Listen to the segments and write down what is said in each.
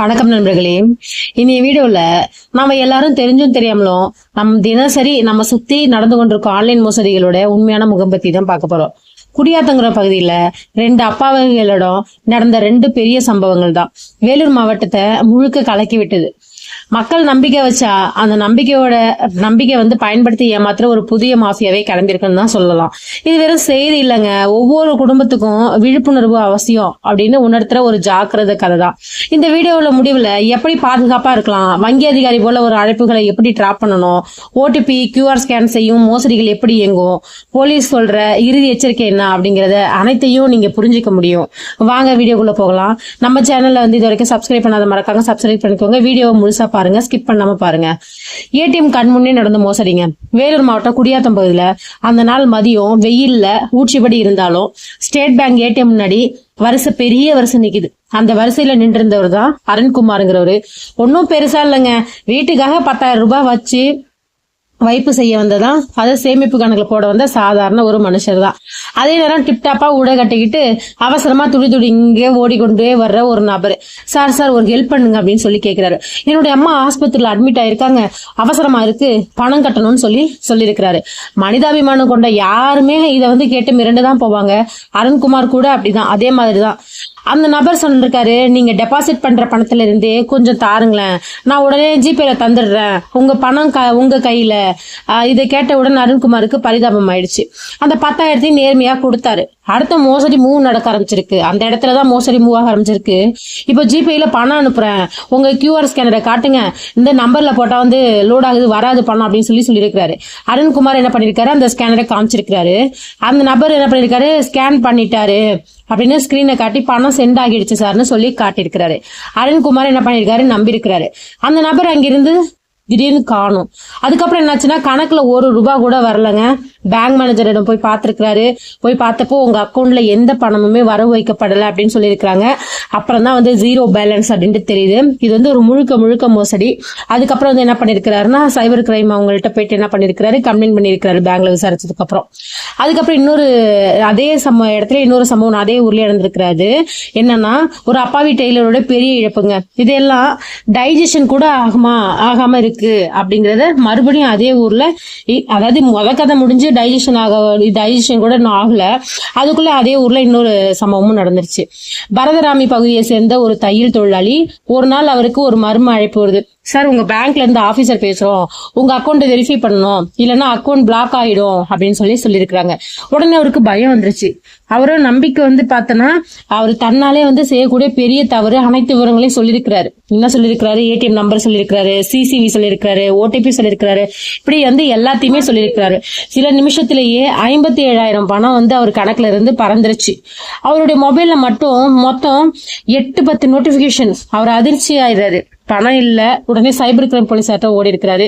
வணக்கம் நண்பர்களே. இன்றைய வீடியோல நம்ம எல்லாரும் தெரிஞ்சும் தெரியாமலும் நம் தினசரி நம்ம சுத்தி நடந்து கொண்டிருக்கும் ஆன்லைன் மோசடிகளோட உண்மையான முகம் பத்தி தான் பார்க்க போறோம். குடியாத்தங்குற பகுதியில ரெண்டு அப்பாவிகளிடம் நடந்த ரெண்டு பெரிய சம்பவங்கள் தான் வேலூர் மாவட்டத்தை முழுக்க கலக்கி விட்டது. மக்கள் நம்பிக்கை வச்சா அந்த நம்பிக்கையோட நம்பிக்கை வந்து பயன்படுத்தி ஏமாத்துற ஒரு புதிய மாஃபியாவே கிளம்பியிருக்குன்னு தான் சொல்லலாம். இது வெறும் செய்தி இல்லைங்க. ஒவ்வொரு குடும்பத்துக்கும் விழிப்புணர்வு அவசியம் அப்படின்னு உணர்த்துற ஒரு ஜாக்கிரத கதை தான் இந்த வீடியோவில் முடிவில் எப்படி பாதுகாப்பாக இருக்கலாம்? வங்கி அதிகாரி போல ஒரு அழைப்புகளை எப்படி ட்ராப் பண்ணணும்? ஓடிபி கியூஆர் ஸ்கேன் செய்யும் மோசடிகள் எப்படி இயங்கும்? போலீஸ் சொல்ற இறுதி எச்சரிக்கை என்ன அப்படிங்கிறத அனைத்தையும் நீங்க புரிஞ்சிக்க முடியும். வாங்க வீடியோக்குள்ளே போகலாம். நம்ம சேனலில் வந்து இது வரைக்கும் சப்ஸ்கிரைப் பண்ணாத மறக்காம சப்ஸ்கிரைப் பண்ணிக்கோங்க. வீடியோ முழுசாக பாருங்க ஸ்கிப் பண்ணாம பாருங்க. ஏடிஎம் கண் முன்னே நடந்த மோசடிங்க. வேலூர் மாவட்டம் குடியாத்தம் பகுதியில அந்த நாள் மதியம் வெயில்ல ஊற்றிபடி இருந்தாலும் ஸ்டேட் பேங்க் ஏடிஎம் முன்னாடி வரிசை பெரிய வரிசை நிக்குது. அந்த வரிசையில நின்றிருந்தவர் தான் அருண்குமாருங்கிறவரு. ஒன்னும் பெருசா இல்லைங்க. வீட்டுக்காக பத்தாயிரம் ரூபாய் வச்சு வைப்பு செய்ய வந்ததான் அதை சேமிப்பு கணக்கில் போட வந்த சாதாரண ஒரு மனுஷர் தான். அதே நேரம் டிப்டாப்பாக உடை கட்டிக்கிட்டு அவசரமா துடி துடி இங்கே ஓடிக்கொண்டே வர்ற ஒரு நபர். சார் சார் ஒரு ஹெல்ப் பண்ணுங்க அப்படின்னு சொல்லி கேட்குறாரு என்னுடைய அம்மா ஆஸ்பத்திரியில் அட்மிட் ஆயிருக்காங்க. அவசரமா இருக்கு பணம் கட்டணும்னு சொல்லி சொல்லியிருக்கிறாரு. மனிதாபிமானம் கொண்ட யாருமே இதை வந்து கேட்டு மிரண்டு தான் போவாங்க. அருண்குமார் கூட அப்படிதான் அதே மாதிரி தான் அந்த நபர் சொல்லிருக்காரு நீங்க டெபாசிட் பண்ற பணத்துலேருந்தே கொஞ்சம் தாருங்களேன். நான் உடனே ஜிபேல தந்துடுறேன். உங்க பணம் க உங்க கையில. இதை கேட்டவுடன் அருண்குமாருக்கு பரிதாபம் ஆயிடுச்சு. அந்த பத்தாயிரத்தையும் நேர்மையா கொடுத்தாரு. அடுத்த மோசடி மூவ் நடக்க ஆரம்பிச்சிருக்கு. அந்த இடத்துல தான் மோசடி மூவ் ஆக ஆரம்பிச்சிருக்கு. இப்போ ஜிபேல பணம் அனுப்புறேன். உங்க கியூஆர் ஸ்கேனரை காட்டுங்க. இந்த நம்பர்ல போட்டா வந்து லோட் ஆகுது வராது பணம் அப்படின்னு சொல்லி சொல்லியிருக்காரு அருண்குமார் என்ன பண்ணிருக்காரு அந்த ஸ்கேனரை காமிச்சிருக்காரு அந்த நபர் என்ன பண்ணிருக்காரு ஸ்கேன் பண்ணிட்டாரு. அப்படின்னு ஸ்கிரீனை காட்டி பணம் சென்ட் ஆகிடுச்சு சார்னு சொல்லி காட்டியிருக்கிறாரு. அருண்குமார் என்ன பண்ணியிருக்காரு? நம்பியிருக்கிறாரு. அந்த நபர் அங்கிருந்து திடீர்னு காணும். அதுக்கப்புறம் என்னாச்சுன்னா கணக்குல ஒரு ரூபா கூட வரலங்க. பேங்க் மேனேஜரிடம் போய் பார்த்துருக்கிறாரு. போய் பார்த்தப்போ உங்கள் அக்கௌண்ட்டில் எந்த பணமுமே வரவு வைக்கப்படலை அப்படின்னு சொல்லியிருக்கிறாங்க. அப்புறம் தான் வந்து ஜீரோ பேலன்ஸ் அப்படின்ட்டு தெரியுது. இது வந்து ஒரு முழுக்க முழுக்க மோசடி. அதுக்கப்புறம் வந்து என்ன பண்ணிருக்கிறாருன்னா சைபர் கிரைம் அவங்கள்ட்ட போயிட்டு என்ன பண்ணியிருக்கிறாரு? கம்ப்ளைண்ட் பண்ணியிருக்கிறாரு பேங்க்ல விசாரிச்சதுக்கு அப்புறம். அதுக்கப்புறம் இன்னொரு அதே சம இடத்துல இன்னொரு சம்பவம் அதே ஊரில் நடந்திருக்கிறாரு. என்னன்னா ஒரு அப்பாவி டெய்லரோட பெரிய இழப்புங்க. இதெல்லாம் டைஜஷன் கூட ஆகுமா ஆகாம இருக்கு அப்படிங்கறத மறுபடியும் அதே ஊர்ல இ- அதாவது முத கதை முடிஞ்சு டைஜஷன் ஆக டைஜஷன் கூட இன்னும் ஆகல. அதுக்குள்ள அதே ஊர்ல இன்னொரு சம்பவமும் நடந்துருச்சு. பரதராமி பகுதியை சேர்ந்த ஒரு தையல் தொழிலாளி ஒரு நாள் அவருக்கு ஒரு மர்ம அழைப்பு வருது. சார் உங்க பேங்க்ல இருந்து ஆபீசர் பேசுறோம். உங்க அக்கௌண்ட் வெரிஃபை பண்ணணும். இல்லைன்னா அக்கௌண்ட் பிளாக் ஆயிடும். அப்படின்னு சொல்லி சொல்லியிருக்கிறாங்க. உடனே அவருக்கு பயம் வந்துருச்சு. அவரோட நம்பிக்கை வந்து பார்த்தோன்னா அவர் தன்னாலே வந்து செய்யக்கூடிய பெரிய தவறு அனைத்து விவரங்களையும் சொல்லியிருக்கிறாரு. என்ன சொல்லியிருக்கிறாரு? ஏடிஎம் நம்பர் சொல்லியிருக்கிறாரு சிசிவி சொல்லியிருக்கிறாரு ஓடிபி சொல்லியிருக்கிறாரு. இப்படி வந்து எல்லாத்தையுமே சொல்லியிருக்கிறாரு. சில நிமிஷத்திலேயே ஐம்பத்தி ஏழாயிரம் பணம் வந்து அவர் கணக்குல இருந்து பறந்துருச்சு. அவருடைய மொபைல்ல மட்டும் மொத்தம் எட்டு பத்து நோட்டிபிகேஷன் அவர் அதிர்ச்சி ஆயிடுறாரு பணம் இல்லை. உடனே சைபர் கிரைம் போலீஸார்ட்ட ஓடி இருக்கிறாரு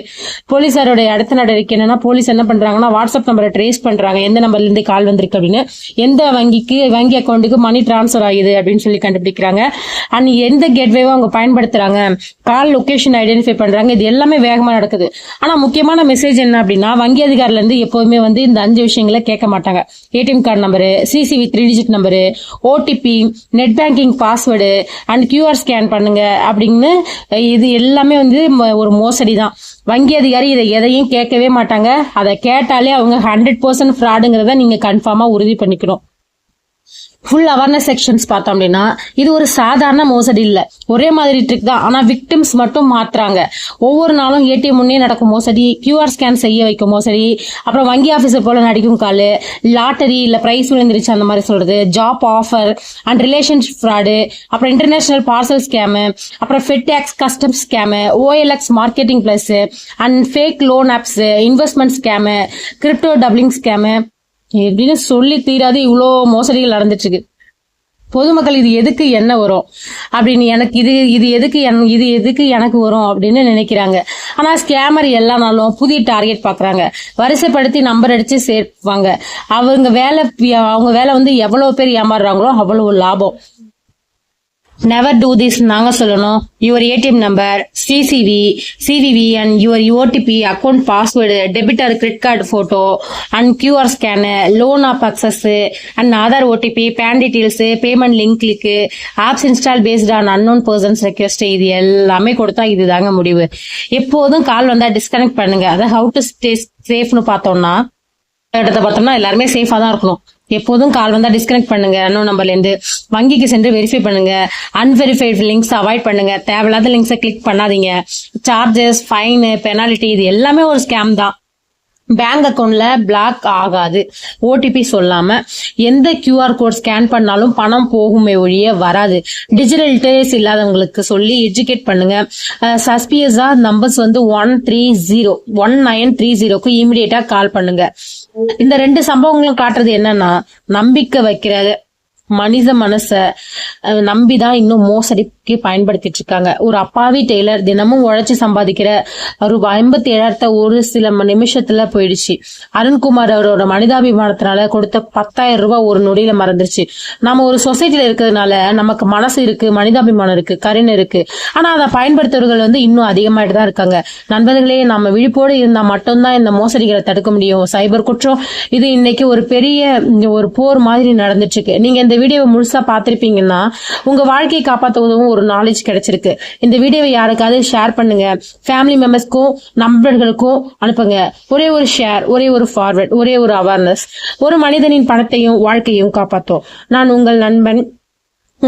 போலீஸாரோட அடுத்த நடவடிக்கை என்னன்னா போலீஸ் என்ன பண்றாங்கன்னா வாட்ஸ்அப் நம்பரை ட்ரேஸ் பண்றாங்க. எந்த நம்பர்ல இருந்து கால் வந்திருக்கு அப்படின்னு. எந்த வங்கிக்கு வங்கி அக்கௌண்ட்டுக்கு மணி டிரான்ஸ்ஃபர் ஆகுது அப்படின்னு சொல்லி கண்டுபிடிக்கிறாங்க. அண்ட் எந்த கேட்வேவோ அவங்க பயன்படுத்துறாங்க? கால் லொக்கேஷன் ஐடென்டிஃபை பண்றாங்க. இது எல்லாமே வேகமா நடக்குது. ஆனா முக்கியமான மெசேஜ் என்ன அப்படின்னா வங்கி அதிகாரில இருந்து எப்போதுமே வந்து இந்த அஞ்சு விஷயங்களை கேட்க மாட்டாங்க. ATM card number CCV three digit number OTP net banking password and QR scan பண்ணுங்க அப்படின்னு இது எல்லாமே வந்து ம- ஒரு மோசடி தான் வங்கி அதிகாரி இதை எதையும் கேட்கவே மாட்டாங்க. அதை கேட்டாலே அவங்க ஹண்ட்ரட் பர்சன்ட் ஃப்ராடுங்கிறத நீங்கள் கன்ஃபார்மாக உறுதி பண்ணிக்கணும். ஃபுல் அவேர்னஸ் செக்ஷன்ஸ் பார்த்தோம் அப்படின்னா இது ஒரு சாதாரண மோசடி இல்லை. ஒரே மாதிரி ட்ரிக் தான். ஆனால் விக்டிம்ஸ் மட்டும் மாத்துறாங்க. ஒவ்வொரு நாளும் ஏடிஎம் முன்னே நடக்கும் மோசடி கியூஆர் ஸ்கேன் செய்ய வைக்கும் மோசடி அப்புறம் வங்கி ஆஃபீஸர் போல நடிக்கும் காலு லாட்டரி இல்லை ப்ரைஸ் விழுந்துருச்சு அந்த மாதிரி சொல்றது job offer and relationship fraud அப்புறம் இன்டர்நேஷனல் பார்சல் ஸ்கேமு அப்புறம் FedEx custom scam OLX marketing plus and fake loan apps investment scam crypto doubling scam எப்படின்னு சொல்லி தீராது இவ்வளோ மோசடிகள் நடந்துட்டு இருக்கு பொதுமக்கள் இது எதுக்கு என்ன வரும்? அப்படின்னு எனக்கு இது இது எதுக்கு என்- இது எதுக்கு எனக்கு வரும் அப்படின்னு நினைக்கிறாங்க. ஆனால் ஸ்கேமர் எல்லா நாளும் புதிய டார்கெட் பார்க்குறாங்க வரிசைப்படுத்தி நம்பர் அடித்து சேர்ப்பாங்க. அவங்க வேலை அவங்க வேலை வந்து எவ்வளோ பேர் ஏமாறுறாங்களோ அவ்வளோ லாபம். நெவர் டூ திஸ் நாங்க சொல்லணும். Your ATM number CCV CVV and your OTP account password debit or credit card photo and QR scan loan app access and Aadhaar OTP PAN details payment link click apps install based on unknown persons request இது எல்லாமே கொடுத்தா இதுதாங்க முடிவு. எப்போதும் கால் வந்தா disconnect பண்ணுங்க. அதை how to stay சேஃப்னு பார்த்தோம்னா இடத்தை பார்த்தோம்னா எல்லாருமே சேஃபாக தான் இருக்கணும். எப்போதும் கால் வந்தால் டிஸ்கனெக்ட் பண்ணுங்க அன்னோ நம்பர்லேருந்து வங்கிக்கு சென்று வெரிஃபை பண்ணுங்க. அன்வெரிஃபைடு லிங்க்ஸ் அவாய்ட் பண்ணுங்க. தேவையில்லாத லிங்க்ஸை கிளிக் பண்ணாதீங்க. சார்ஜஸ் ஃபைனு பெனால்டி இது எல்லாமே ஒரு ஸ்கேம் தான். பேங்க் அக்கௌண்ட்ல பிளாக் ஆகாது. ஓடிபி சொல்லாம எந்த கியூஆர் கோட் ஸ்கேன் பண்ணாலும் பணம் போகுமே ஒழிய வராது. டிஜிட்டல் டேஸ் இல்லாதவங்களுக்கு சொல்லி எஜுகேட் பண்ணுங்க. சஸ்பியஸா நம்பர்ஸ் வந்து one three zero one nine three ஜீரோக்கு இமிடியேட்டா கால் பண்ணுங்க. இந்த ரெண்டு சம்பவங்களும் காட்டுறது என்னன்னா நம்பிக்கை வைக்கிற மனித மனச நம்பிதான் இன்னும் மோசடி வேலைக்கு பயன்படுத்திட்டு இருக்காங்க. ஒரு அப்பாவி டெய்லர் தினமும் உழைச்சி சம்பாதிக்கிற ரூபாய் ஐம்பத்தி ஏழாயிரத்த ஒரு சில நிமிஷத்துல போயிடுச்சு. அருண்குமார் அவரோட மனிதாபிமானத்தினால கொடுத்த பத்தாயிரம் ரூபாய் ஒரு நொடியில மறந்துருச்சு. நம்ம ஒரு சொசைட்டில இருக்கிறதுனால நமக்கு மனசு இருக்கு மனிதாபிமானம் இருக்கு கருணை இருக்கு. ஆனா அதை பயன்படுத்துறவர்கள் வந்து இன்னும் அதிகமாயிட்டு தான் இருக்காங்க. நண்பர்களே நம்ம விழிப்போடு இருந்தா மட்டும்தான் இந்த மோசடிகளை தடுக்க முடியும். சைபர் குற்றம் இது இன்னைக்கு ஒரு பெரிய ஒரு போர் மாதிரி நடந்துட்டு இருக்கு. நீங்க இந்த வீடியோவை முழுசா பார்த்திருப்பீங்கன்னா உங்க வாழ்க்கையை காப்பாற்ற உதவும் ஒரு நாலேஜ் கிடைச்சிருக்கு. இந்த வீடியோவை யாருக்காவது ஷேர் பண்ணுங்க. ஃபேமிலி மெம்பர்ஸ்க்கும் நண்பர்களுக்கும் அனுப்புங்க. ஒரே ஒரு ஷேர் ஒரே ஒரு ஃபார்வர்ட் ஒரே ஒரு அவேர்னஸ் ஒரு மனிதனின் பணத்தையும் வாழ்க்கையும் காப்பாற்றும் நான் உங்கள் நண்பன்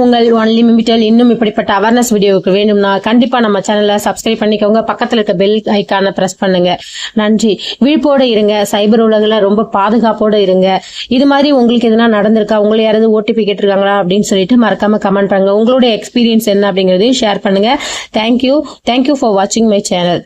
உங்கள் ஒன்லி மிமிட்டல் இன்னும் இப்படிப்பட்ட அவேர்னஸ் வீடியோவுக்கு வேணும்னா கண்டிப்பா நம்ம சேனலை சப்ஸ்கிரைப் பண்ணிக்கோங்க. பக்கத்தில் இருக்க பெல் ஐக்கானை பிரஸ் பண்ணுங்க. நன்றி. விழிப்போடு இருங்க. சைபர் உலகில் ரொம்ப பாதுகாப்போடு இருங்க. இது மாதிரி உங்களுக்கு எதுனா நடந்திருக்கா? உங்களை யாராவது ஓடிபி கேட்டிருக்காங்களா? அப்படின்னு சொல்லிட்டு மறக்காம கமெண்ட் பண்ணுங்க. உங்களுடைய எக்ஸ்பீரியன்ஸ் என்ன அப்படிங்கிறதையும் ஷேர் பண்ணுங்க. Thank you thank you for வாட்சிங் மை சேனல்